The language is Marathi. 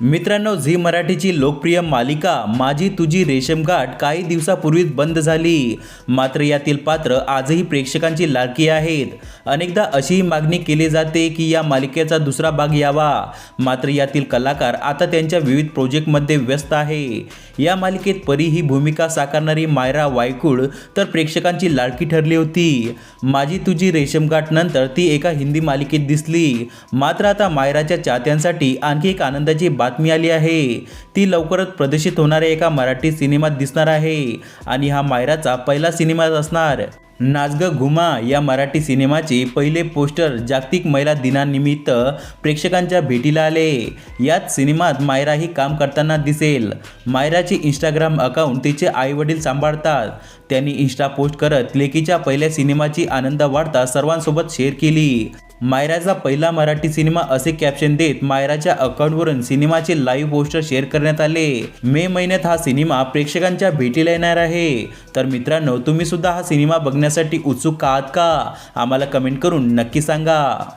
मित्रांनो झी मराठीची लोकप्रिय मालिका माझी तुझी रेशमगाठ काही दिवसापूर्वीच बंद झाली. मात्र यातील पात्र आजही प्रेक्षकांची लाडकी आहेत. अनेकदा अशीही मागणी केली जाते की या मालिकेचा दुसरा भाग यावा. मात्र यातील कलाकार आता त्यांच्या विविध प्रोजेक्टमध्ये व्यस्त आहे. या मालिकेत परी ही भूमिका साकारणारी मायरा वायकुळ तर प्रेक्षकांची लाडकी ठरली होती. माझी तुझी रेशमगाठ नंतर ती एका हिंदी मालिकेत दिसली. मात्र आता मायराच्या चाहत्यांसाठी आणखी एक आनंदाची बातमी आली आहे. ती लवकरच प्रदर्शित होणाऱ्या एका मराठी सिनेमात दिसणार आहे. आणि हा मायराचा पहिला सिनेमा असणार. नाचग घुमा या मराठी सिनेमाचे पहिले पोस्टर जागतिक महिला दिनानिमित्त प्रेक्षकांच्या भेटीला आले. याच सिनेमात मायरा ही काम करताना दिसेल. मायराचे इंस्टाग्राम अकाउंट तिचे आईवडील सांभाळतात. त्यांनी इंस्टा पोस्ट करत लेकीच्या पहिल्या सिनेमाची आनंद वाढता सर्वांसोबत शेअर केली. मायराचा पहिला मराठी सिनेमा असे कॅप्शन देत मायराच्या अकाउंटवरून सिनेमाचे लाईव्ह पोस्टर शेअर करण्यात आले. मे महिन्यात हा सिनेमा प्रेक्षकांच्या भेटीला येणार आहे. तर मित्रांनो तुम्ही सुद्धा हा सिनेमा बघण्यासाठी उत्सुक आहात का? आम्हाला कमेंट करून नक्की सांगा.